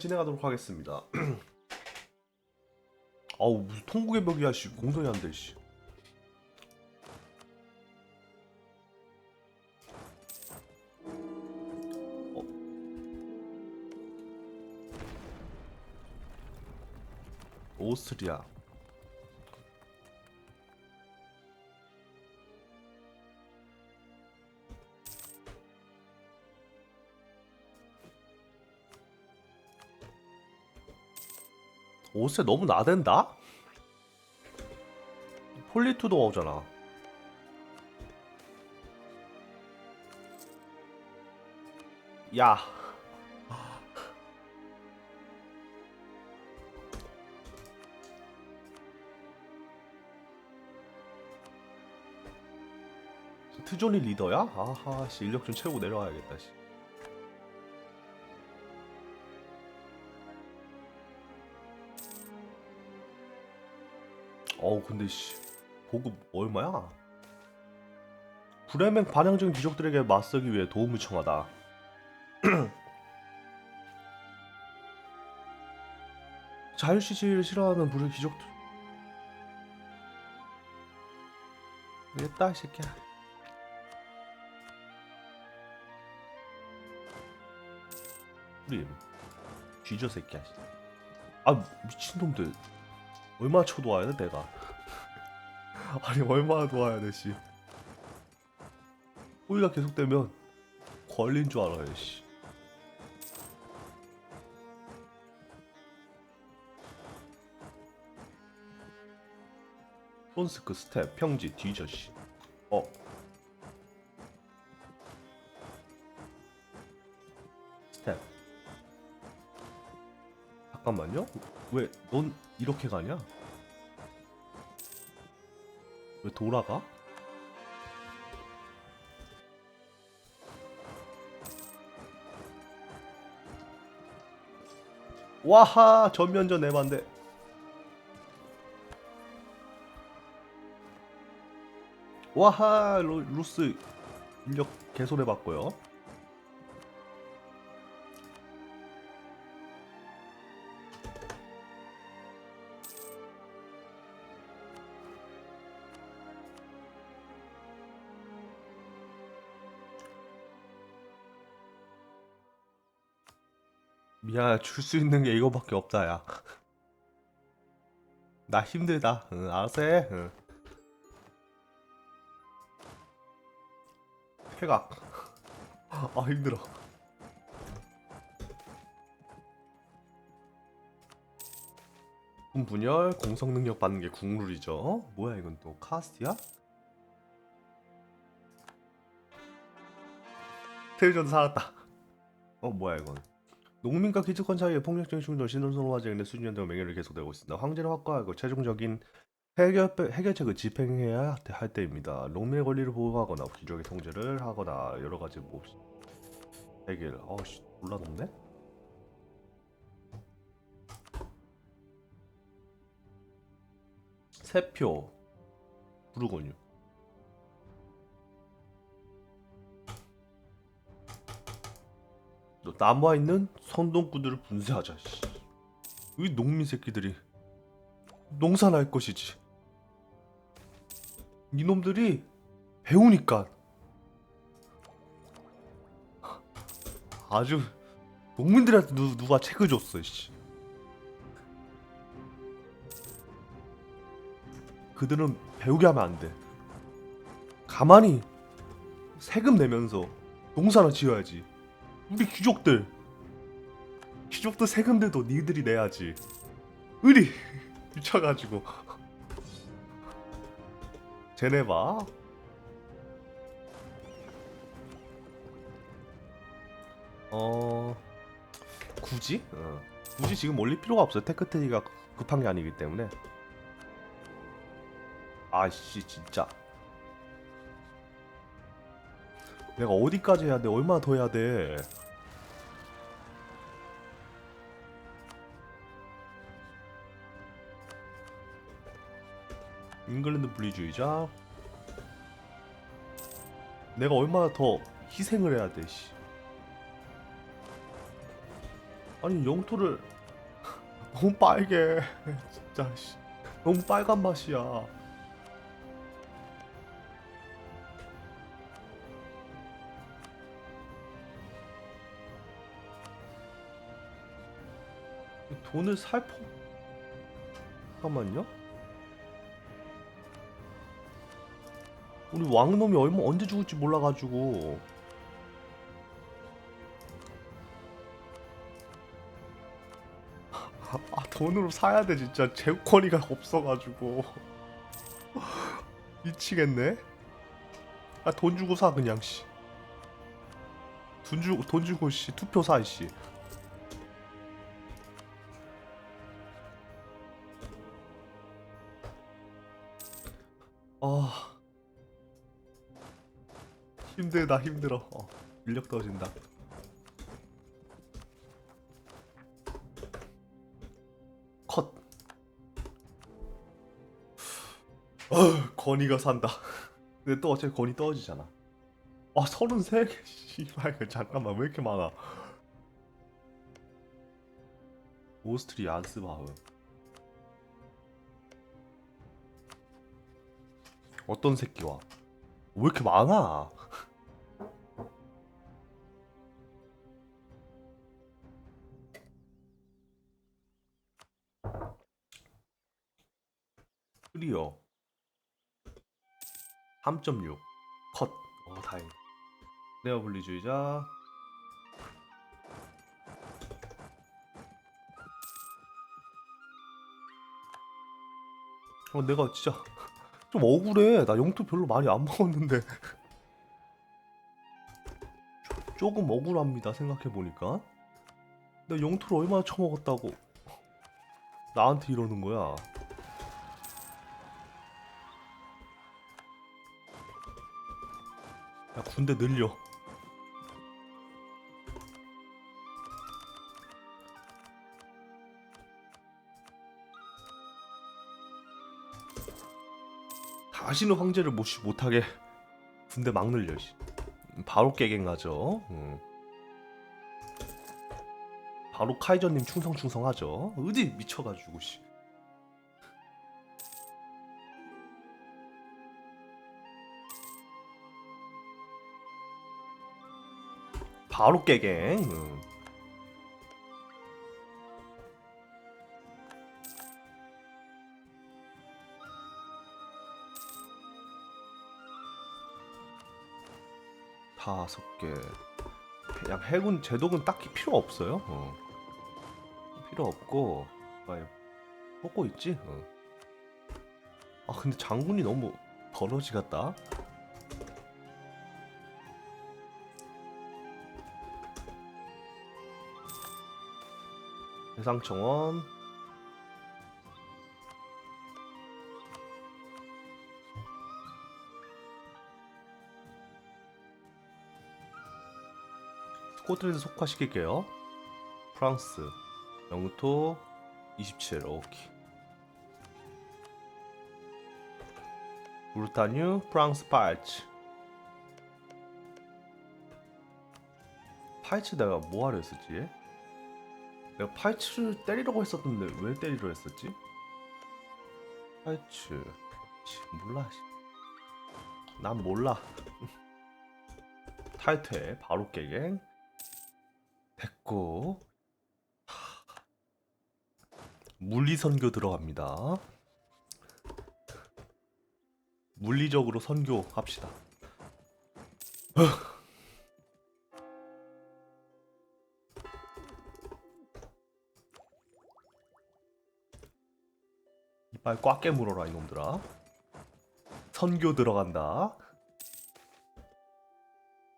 진행하도록 하겠습니다. 아우 무슨 통곡의 벽이야 씨 공성이 안 돼 씨. 어. 오스트리아 옷에 너무 나댄다? 폴리투도 오잖아. 야. 트존이 리더야? 아하, 씨, 인력 좀 채우고 내려와야겠다, 씨. 어우 근데 씨 보급 얼마야? 브레멘 반영적인 귀족들에게 맞서기 위해 도움을 청하다. 자유시시를 싫어하는 불의 귀족들. 됐다 이 새끼야. 우리 쥐저 새끼야. 아 미친놈들. 얼마나 쳐도 와야 돼 내가 아니 얼마나 도와야 돼 씨. 호의가 계속되면 걸린 줄 알아요 씨. 프론스크 스텝 평지 뒤져 씨. 어. 스텝. 잠깐만요. 왜 넌 이렇게 가냐? 왜 돌아가? 와하 전면전 에반데 와하 로, 루스 인력 개손해봤고요 미안해 줄수 있는 게 이거밖에 없다 야. 나 힘들다. 응, 알아서 해. 응. 폐각. 아 힘들어. 군 분열 공성 능력 받는 게 국룰이죠. 어? 뭐야 이건 또 카스티야? 테이전 살았다. 어 뭐야 이건? 농민과 기득권 사이의 폭력적인 충돌, 화재인데 수십 년 동안 맹렬히 계속되고 있습니다. 황제를 확고하고 최종적인 해결, 해결책을 집행해야 할 때입니다. 농민의 권리를 보호하거나 귀족의 통제를 하거나 여러 가지 뭐 해결. 어씨 몰라놓네. 세표 부르곤요. 너 남아 있는 선동꾼들을 분쇄하자. 씨. 이 농민 새끼들이 농사날 것이지. 이놈들이 배우니까 아주 농민들한테 누, 누가 책을 줬어. 씨. 그들은 배우게 하면 안 돼. 가만히 세금 내면서 농사나 지어야지. 우리 귀족들 귀족들 세금들도 니들이 내야지 의리 미쳐가지고 봐 어... 굳이? 어. 굳이 지금 올릴 필요가 없어요 테크트리가 급한 게 아니기 때문에 아씨 진짜 내가 어디까지 해야 돼? 얼마나 더 해야 돼? 잉글랜드 분리주의자 내가 얼마나 더 희생을 해야 돼 씨. 아니 영토를 너무 빨개 진짜 씨. 너무 빨간 맛이야 돈을 살포 잠깐만요 우리 왕놈이 얼마 언제 죽을지 몰라가지고 아 돈으로 사야 돼 진짜 재권이가 없어가지고 미치겠네. 아 돈 주고 사 그냥 씨. 돈 주고 돈 주고 씨 투표 사 씨. 아 힘들다 힘들어. 어, 인력 떨어진다. 컷. 어, 건이가 산다. 근데 또 어차피 건이 떨어지잖아. 아, 33개. 씨발, 이거 잠깐만, 왜 이렇게 많아? 오스트리 안스바흐. 어떤 새끼와? 왜 이렇게 많아? 3.6 컷. 어 다행. 네어 분리주의자. 어 내가 진짜 좀 억울해. 나 영토 별로 많이 안 먹었는데. 조- 조금 억울합니다. 생각해 보니까. 내가 영토를 얼마나 처먹었다고 나한테 이러는 거야. 야 군대 늘려 다시는 황제를 못시 못하게 군대 막 늘려 씨. 바로 깨갱 가죠 음. 바로 카이저님 충성충성하죠 어디 미쳐가지고 씨. 바로 깨갱. 응. 다섯 개. 그냥 해군 제독은 딱히 필요 없어요. 어. 필요 없고, 아, 뽑고 있지. 어. 아 근데 장군이 너무 더러지 같다. 해상청원. 스코틀랜드 속화시킬게요. 프랑스. 영토 27 오케이. 브루타뉴 프랑스 파이츠. 파이츠 내가 뭐하려 했었지? 내가 파이츠를 때리려고 했었는데 왜 때리려 했었지? 씨, 몰라 씨. 난 몰라 탈퇴 바로 깨갱 됐고 하. 물리 선교 들어갑니다 물리적으로 선교 합시다 이빨 꽉 깨물어라 이놈들아. 선교 들어간다.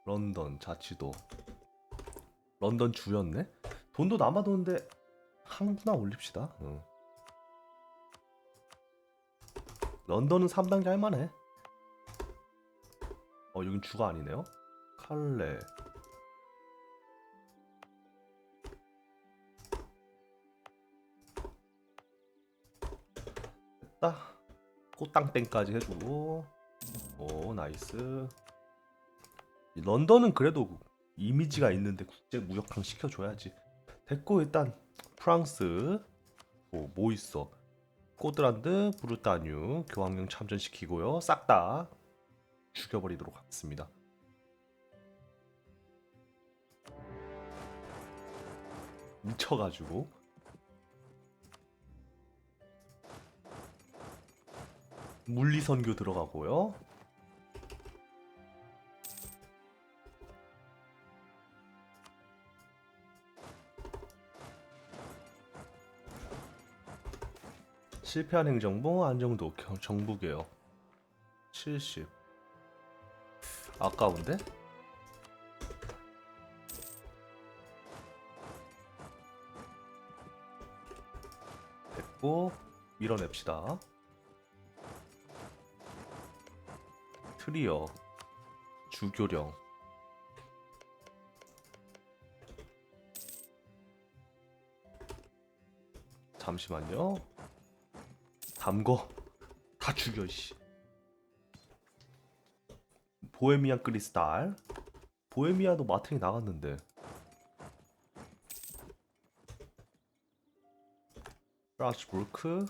런던 자치도. 런던 주였네? 돈도 남아도는데 항구나 올립시다. 응. 런던은 3단계 할만해. 어 여긴 주가 아니네요. 칼레 다 꽃땅땡까지 해주고. 오 나이스. 이 런던은 그래도 이미지가 있는데 국제 무역항 시켜줘야지. 됐고 일단 프랑스 뭐, 뭐 있어? 스코틀란드 브루타뉴 교황령 참전시키고요. 싹 다 죽여버리도록 하겠습니다. 미쳐가지고 물리선교 들어가고요. 실패한 행정부 안정도 경- 정부 개혁. 70 아까운데? 됐고 밀어냅시다 트리어 주교령. 잠시만요. 담거. 다 죽여 씨. 보헤미안 크리스탈. 보헤미아도 마탱이 나갔는데. 프라스부르크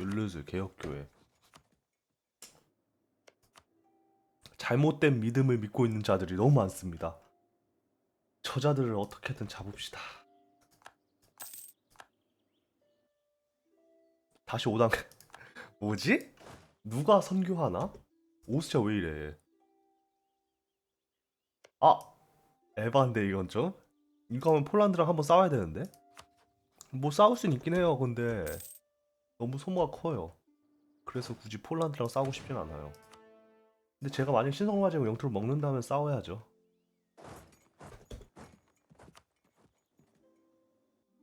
율르즈 개혁교회 잘못된 믿음을 믿고 있는 자들이 너무 많습니다. 저자들을 어떻게든 잡읍시다. 다시 5단 뭐지? 누가 선교하나? 오스트리아 왜 이래? 아 에반데 이건 좀? 이거 하면 폴란드랑 한번 싸워야 되는데? 뭐 싸울 수는 있긴 해요 근데. 너무 소모가 커요. 그래서 굳이 폴란드랑 싸우고 싶진 않아요 근데 제가 만약 신성화제고 영토를 먹는다면 싸워야죠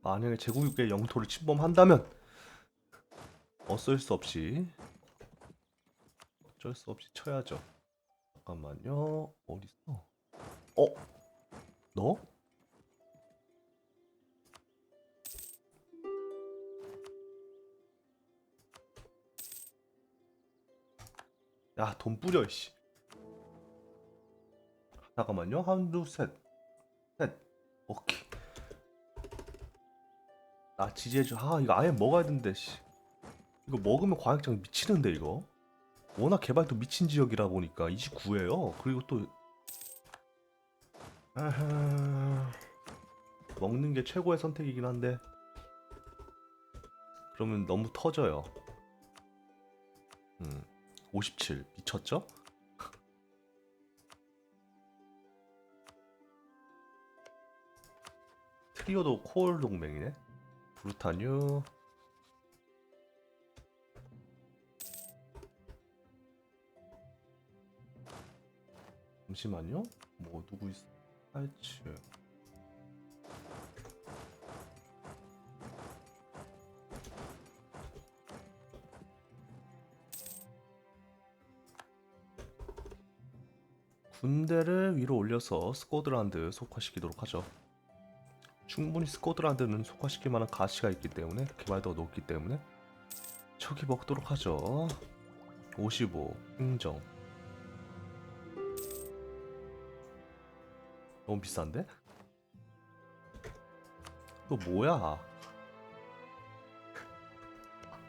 만약에 제국의 영토를 침범한다면 어쩔 수 없이 어쩔 수 없이 쳐야죠 잠깐만요 어딨어 어? 너? 야, 돈 뿌려, 씨. 잠깐만요. 한두 셋. 셋. 오케이. 나 지지해줘. 아, 이거 아예 먹어야 된대, 씨. 이거 먹으면 과학장 미치는데, 이거. 워낙 개발도 미친 지역이라 보니까 29예요. 그리고 또. 먹는 게 최고의 선택이긴 한데 그러면 너무 터져요. 음. 57 미쳤죠? 트리오도 코올 동맹이네. 브루타뉴. 잠시만요. 뭐 누구 있어? 하이 군대를 위로 올려서 스코틀란드 속화시키도록 하죠. 충분히 스코틀란드는 속화시킬 만한 가치가 있기 때문에 개발도가 높기 때문에 초기 먹도록 하죠. 55 행정 너무 비싼데? 또 뭐야?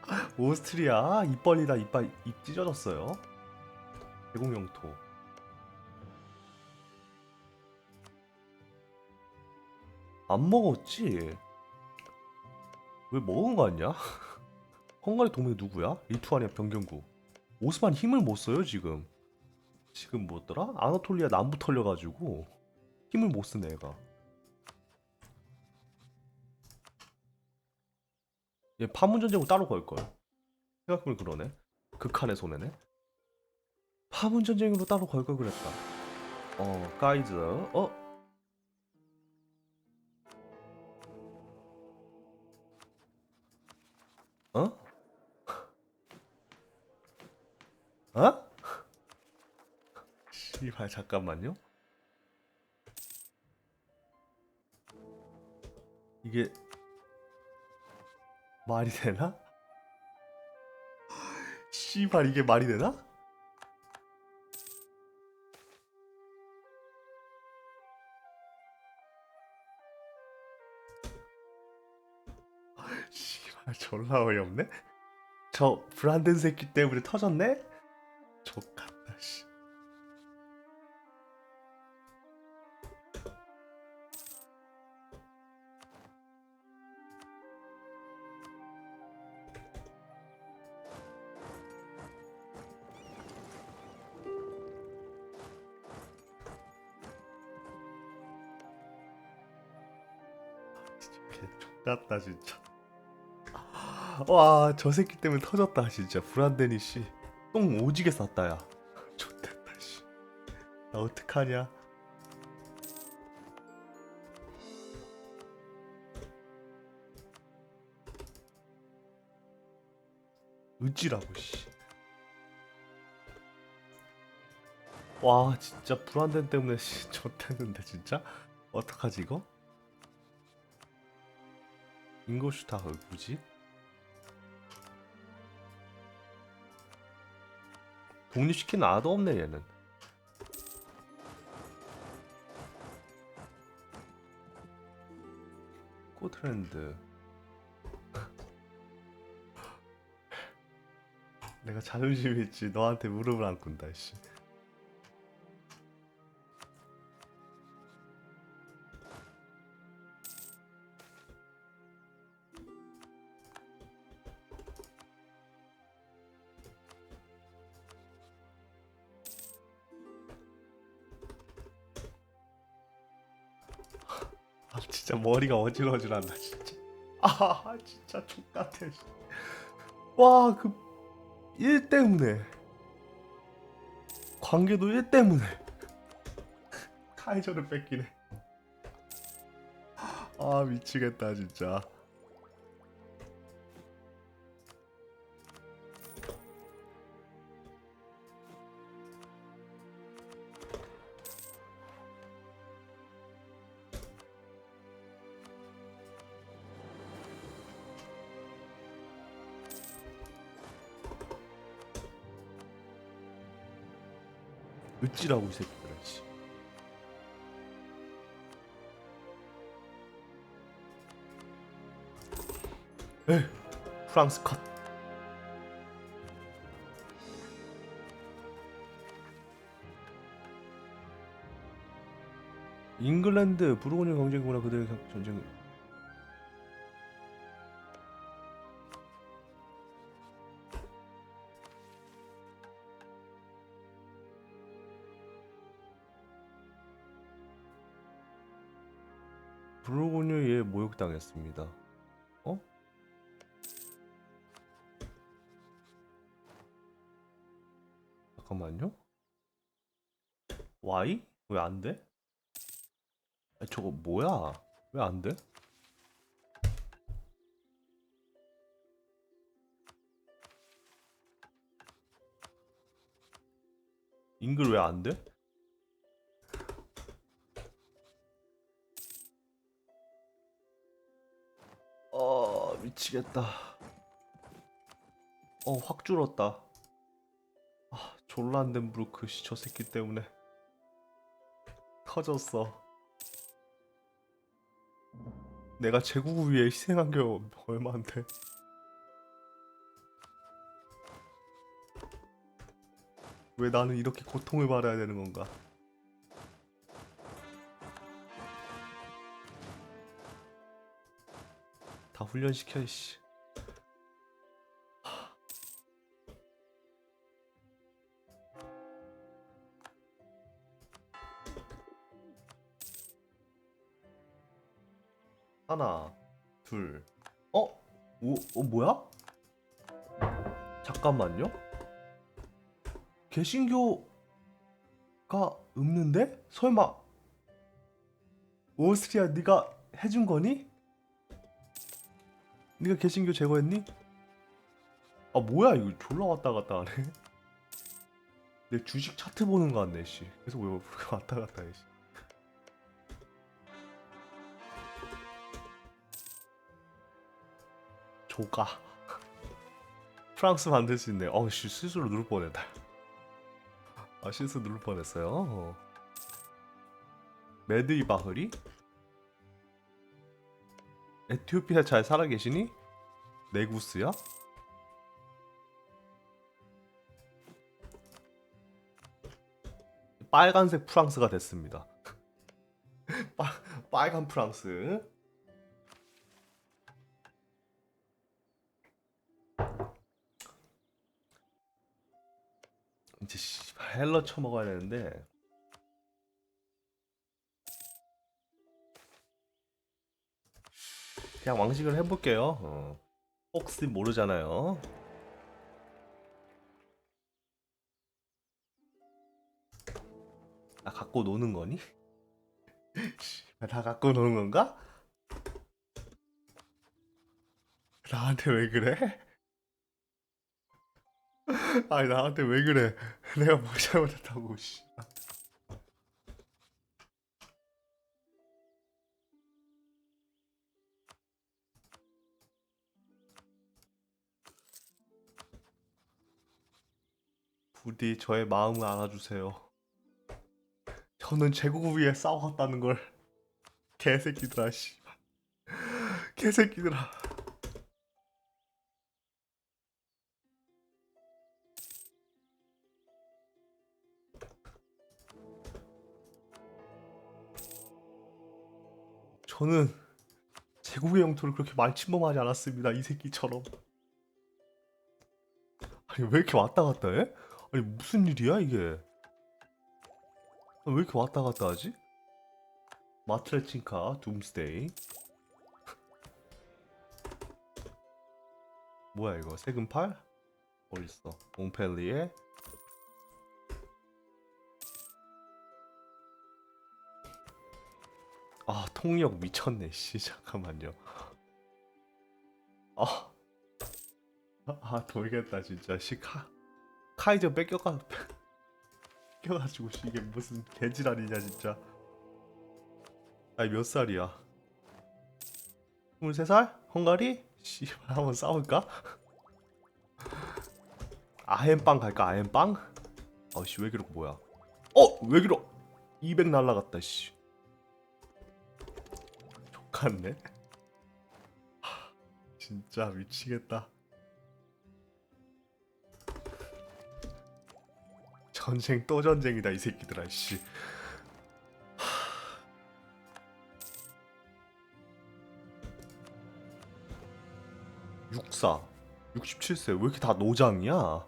오스트리아 입 벌리다 이빨 입 찢어졌어요. 대공영토. 안 먹었지? 왜 먹은 거 아니야? 헝가리 동맹 누구야? 리투아니아 변경국. 오스만 힘을 못 써요 지금. 지금 뭐였더라? 아나톨리아 남부 털려가지고 힘을 못 쓰네 얘가. 얘 파문 전쟁으로 따로 걸 걸. 생각해보면 그러네. 극한의 손해네. 파문 전쟁으로 따로 걸 걸 그랬다. 어 가이드. 어 어? 어? 씨발 잠깐만요. 이게 말이 되나? 씨발 이게 말이 되나? 졸라 어이없네. 저 불안된 새끼 때문에 터졌네. 족같다 씨. 개 족같다 진짜. 와 저 새끼 때문에 터졌다 진짜. 불안되니 씨 똥 오지게 쌌다 야. 좋됐다 씨 나 어떡하냐? 으지라고 씨 와 진짜 불안됨 때문에 씨 좋됐는데 진짜? 어떡하지 이거? 인고슈타가 뭐지? 독립시킨 아도 없네 얘는. 코트랜드. 내가 자존심 있지. 너한테 무릎을 안 꿇다 씨 진짜 머리가 어질어질한다 진짜. 아 진짜 족같아. 와그 일 때문에. 관계도 일 때문에. 카이저를 뺏기네. 아 미치겠다 진짜 으찌라고 이 새끼들아 씨. 에 프랑스 컷 잉글랜드 부르고뉴 경쟁구나 그들의 경- 전쟁 모욕당했습니다. 어? 잠깐만요. Y? 왜 안 돼? 아, 저거 뭐야? 왜 안 돼? 잉글 왜 안 돼? 미치겠다. 어 확 줄었다. 아 졸란덴브루크 씨 저 새끼 때문에 터졌어. 내가 제국을 위해 희생한 게 얼마인데? 왜 나는 이렇게 고통을 받아야 되는 건가? 훈련시켜 이씨. 하나, 둘, 어? 오, 어 뭐야? 잠깐만요. 개신교가 없는데? 설마 오스트리아 네가 해준 거니? 네가 개신교 제거했니? 아 뭐야 이거 졸라 왔다 갔다 하네. 내 주식 차트 보는 거 같네 씨. 계속 왜 왔다 갔다 해 씨. 조가. 프랑스 만들 수 있네. 어씨 실수로 누를 뻔했다. 아 실수 누를 뻔했어요. 어. 메드이 바흐리? 에티오피아 잘 살아 계시니? 네구스야? 빨간색 프랑스가 됐습니다. 빨, 빨간 프랑스. 이제 헬러 쳐먹어야 되는데 그냥 왕식을 해볼게요. 어. 혹시 모르잖아요. 나 갖고 노는 거니? 다 갖고 노는 건가? 나한테 왜 그래? 아니 나한테 왜 그래? 내가 뭐 잘못했다고 씨. 부디 저의 마음을 알아주세요. 저는 제국을 위해 싸웠다는 걸 개새끼들아 씨. 개새끼들아. 저는 제국의 영토를 그렇게 많이 침범하지 않았습니다. 이 새끼처럼. 아니 왜 이렇게 왔다 갔다 해? 아니 무슨 일이야 이게? 아, 왜 이렇게 왔다 갔다 하지? 마트레친카 둠스데이. 뭐야 이거? 세금팔? 어딨어? 몽펠리에? 아 통역 미쳤네 씨 잠깐만요. 아, 아 돌겠다 진짜. 씨 카, 카이저 뺏겨가 뺏겨가지고 씨, 이게 무슨 개지랄이냐 진짜 아니 몇 살이야 23살? 헝가리? 씨 한번 싸울까? 아햄빵 갈까 아햄빵? 어씨 왜 그러고 뭐야 어! 왜 그러 200 날라갔다 씨 하, 진짜 미치겠다 전쟁 또 전쟁이다 이 새끼들아 씨 육사 67세 왜 이렇게 다 노장이야?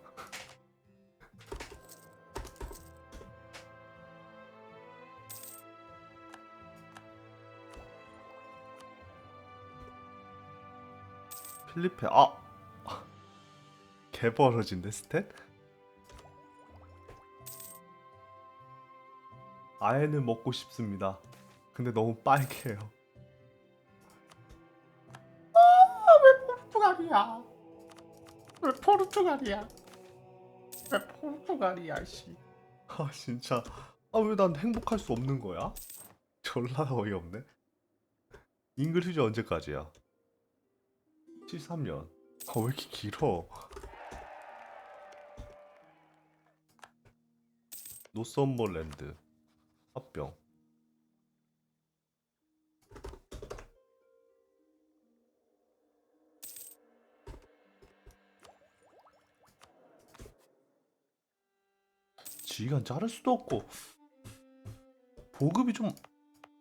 필리페 아 개벌어진데 스탯? 아예는 먹고 싶습니다. 근데 너무 빨개요. 포르투갈이야. 왜 포르투갈이야? 왜 포르투갈이야, 씨. 아 진짜 아 왜 난 행복할 수 없는 거야? 졸라 어이없네. 잉글리시 언제까지야? 73년. 아 왜 이렇게 길어? 노썸버랜드 합병. 지휘관 자를 수도 없고. 보급이 좀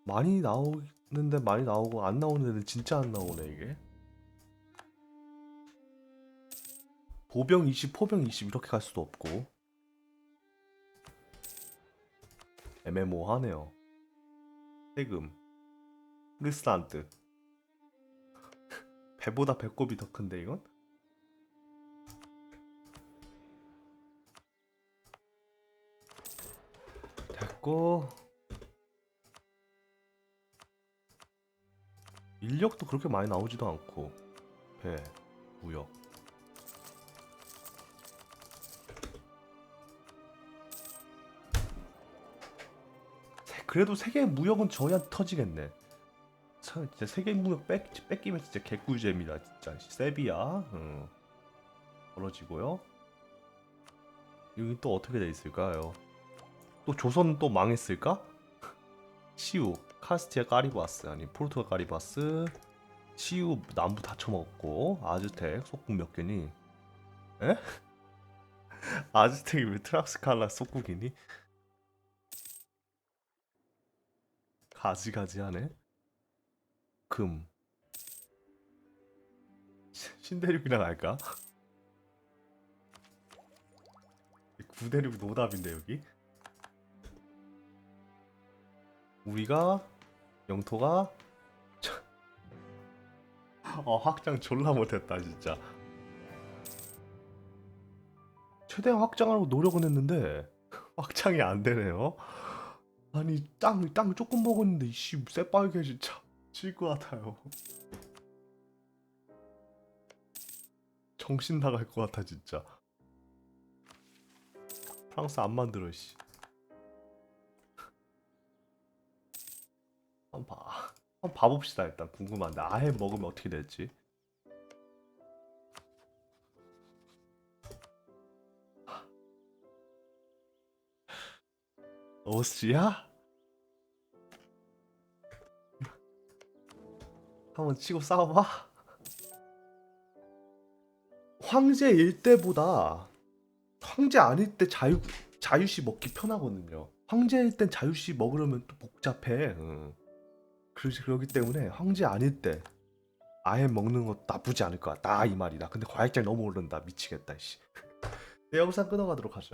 많이 나오는데 많이 나오고 안 나오는 애들 진짜 안 나오네 이게. 보병 20, 포병 20 이렇게 갈 수도 없고 애매모호하네요. 세금 리스란트. 배보다 배꼽이 더 큰데 이건? 됐고. 인력도 그렇게 많이 나오지도 않고. 배 무역 그래도 세계 무역은 저희한테 터지겠네 참 진짜 세계 무역 뺏, 뺏기면 진짜 개꿀잼이다 진짜 세비야 응. 벌어지고요 여기 또 어떻게 돼 있을까요 또 조선 또 망했을까? 시우, 카스티아 까리바스 아니 포르투갈 까리바스 치유 남부 다 처먹었고 아즈텍 속국 몇 개니? 에? 아즈텍이 왜 트락스칼라 속국이니? 가지가지하네. 금. 시- 신대륙이랑 할까? 9대륙 노답인데 여기? 우리가 영토가 참- 어 확장 졸라 못했다 진짜 최대한 확장하려고 노력은 했는데 확장이 안 되네요 아니 땅, 땅 조금 먹었는데 이씨 새빨개 진짜. 질것 같아요. 정신 나갈 것 같아 진짜. 프랑스 안 만들어 씨. 한번 봐. 한번 봐봅시다 일단. 궁금한데. 아해 먹으면 어떻게 될지 오스야? 한번 치고 싸워봐. 황제 일 때보다 황제 아닐 때 자유 자유시 먹기 편하거든요. 황제일 땐 자유시 먹으려면 또 복잡해. 응. 그렇지 그러기 때문에 황제 아닐 때 아예 먹는 것도 나쁘지 않을 것 같다. 이 말이다. 근데 과액장 너무 오른다. 미치겠다 씨. 네, 영상 끊어가도록 하죠